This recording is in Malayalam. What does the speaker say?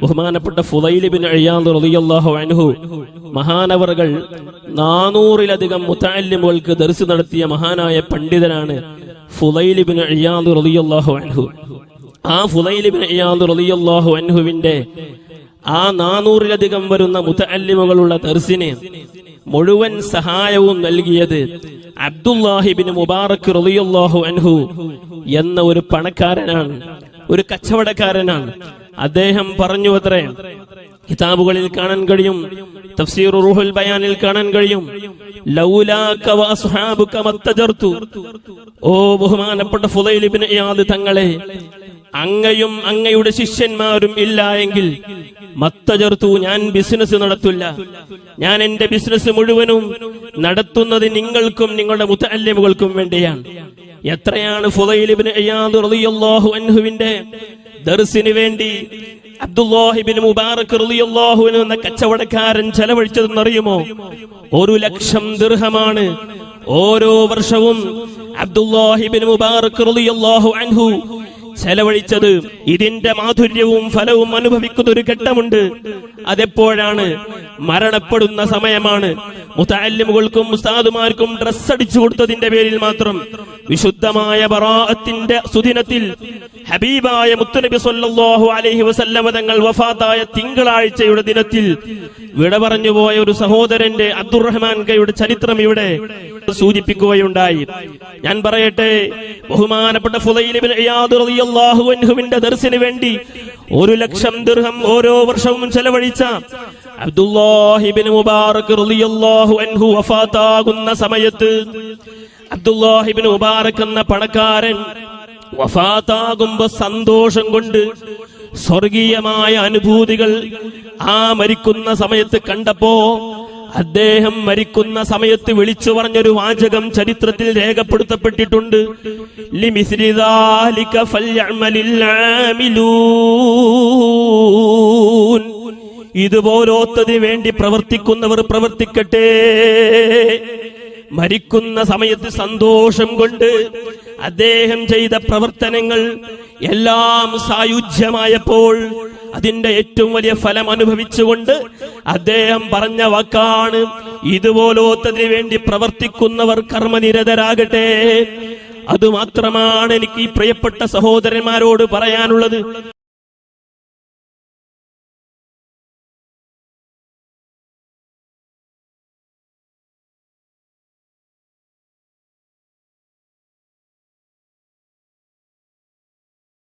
ബഹുമാനപ്പെട്ട ഫുലൈലിബിൻ അയ്യാദ് റളിയല്ലാഹു അൻഹു മഹാനവറുകൾ നാനൂറിലധികം മുത്താലിമുകൾക്ക് ദർശി നടത്തിയ മഹാനായ പണ്ഡിതനാണ് ഫുലൈലിബിൻ അയ്യാദ് റളിയല്ലാഹു അൻഹു. ആ ഫുലൈലിബിൻ അയ്യാദ് റളിയല്ലാഹു ആ നാനൂറിലധികം വരുന്ന മുത്തല്ലിമുകളുള്ള ദർസിന് മുഴുവൻ സഹായവും നൽകിയത് അബ്ദുല്ലാഹിബിൻ മുബാറക് റളിയല്ലാഹു അൻഹു എന്ന ഒരു പണക്കാരനാണ് ഒരു കച്ചവടക്കാരനാണ്. അദ്ദേഹം പറഞ്ഞു അത്രേ കിതാബുകളിൽ കാണാൻ കഴിയും തഫ്സീർ റൂഹുൽ ബയാനിൽ കാണാൻ കഴിയും. ഓ ബഹുമാനപ്പെട്ട ഫുദൈൽ ഇബ്നു ഇയാദ് തങ്ങളെ അങ്ങയും അങ്ങയുടെ ശിഷ്യന്മാരും ഇല്ല എങ്കിൽ മത്തചർത്തു ഞാൻ ബിസിനസ് നടത്തില്ല. ഞാൻ എന്റെ ബിസിനസ് മുഴുവനും നടത്തുന്നത് നിങ്ങൾക്കും നിങ്ങളുടെ മുത്തല്യമുകൾക്കും വേണ്ടിയാണ്. എത്രയാണ് റളിയല്ലാഹു അൻഹുവിന്റെ ദർസിന് വേണ്ടി അബ്ദുല്ലാഹിബിൻ മുബാറക് റളിയല്ലാഹു അൻഹു എന്ന കച്ചവടക്കാരൻ ചെലവഴിച്ചതെന്ന് അറിയുമോ ഒരു ലക്ഷം ദിർഹമാണ്. ഓരോ വർഷവും അബ്ദുല്ലാഹിബിൻ മുബാറക് റളിയല്ലാഹു അൻഹു ചെലവഴിച്ചത് ഇതിന്റെ മാധുര്യവും ഫലവും അനുഭവിക്കുന്ന ഒരു ഘട്ടമുണ്ട്. അതെപ്പോഴാണ്? മരണപ്പെടുന്ന സമയമാണ്. മുത്താലിമുകൾക്കും മുസ്താദുമാർക്കും ഡ്രസ് അടിച്ചു കൊടുത്തതിന്റെ പേരിൽ മാത്രം. വിശുദ്ധമായ ബറാഅത്തിന്റെ സുദിനത്തിൽ ഹബീബായ മുത്തുനബി സല്ലല്ലാഹു അലൈഹി വസല്ലമ തങ്ങൾ വഫാത്തായ തിങ്കളാഴ്ചയുടെ ദിനത്തിൽ വിട പറഞ്ഞുപോയ ഒരു സഹോദരന്റെ അബ്ദുറഹ്മാൻ കയുടെ ചരിത്രം ഇവിടെ സൂചിപ്പിക്കുകയുണ്ടായി. ഞാൻ പറയട്ടെ ബഹുമാനപ്പെട്ട ഫുലൈലിബിൻ ദർസിന് വേണ്ടി ഒരു ലക്ഷം ദിർഹം ഓരോ വർഷവും ചെലവഴിച്ച അബ്ദുല്ലാഹിബിൻ മുബാറക് റളിയല്ലാഹു അൻഹു വഫാത്താകുന്ന സമയത്ത് അബ്ദുല്ലാഹിബിൻ മുബാറക് എന്ന പണക്കാരൻ വഫാത്താകുമ്പോ സന്തോഷം കൊണ്ട് സ്വർഗീയമായ അനുഭൂതികൾ ആ മരിക്കുന്ന സമയത്ത് കണ്ടപ്പോ അദ്ദേഹം മരിക്കുന്ന സമയത്ത് വിളിച്ചു പറഞ്ഞൊരു വാചകം ചരിത്രത്തിൽ രേഖപ്പെടുത്തപ്പെട്ടിട്ടുണ്ട്. ലിമിസ്രിദാലിക ഫല്യഅമലിൽ ആമിലൂ ഇതുപോലോത്തതിന് വേണ്ടി പ്രവർത്തിക്കുന്നവർ പ്രവർത്തിക്കട്ടെ. മരിക്കുന്ന സമയത്ത് സന്തോഷം കൊണ്ട് അദ്ദേഹം ചെയ്ത പ്രവർത്തനങ്ങൾ എല്ലാം സായുജ്യമായപ്പോൾ അതിന്റെ ഏറ്റവും വലിയ ഫലം അനുഭവിച്ചുകൊണ്ട് അദ്ദേഹം പറഞ്ഞ വാക്കാണ് ഇതുപോലോത്തതിനു വേണ്ടി പ്രവർത്തിക്കുന്നവർ കർമ്മനിരതരാകട്ടെ. അതുമാത്രമാണ് എനിക്ക് ഈ പ്രിയപ്പെട്ട സഹോദരന്മാരോട് പറയാനുള്ളത്.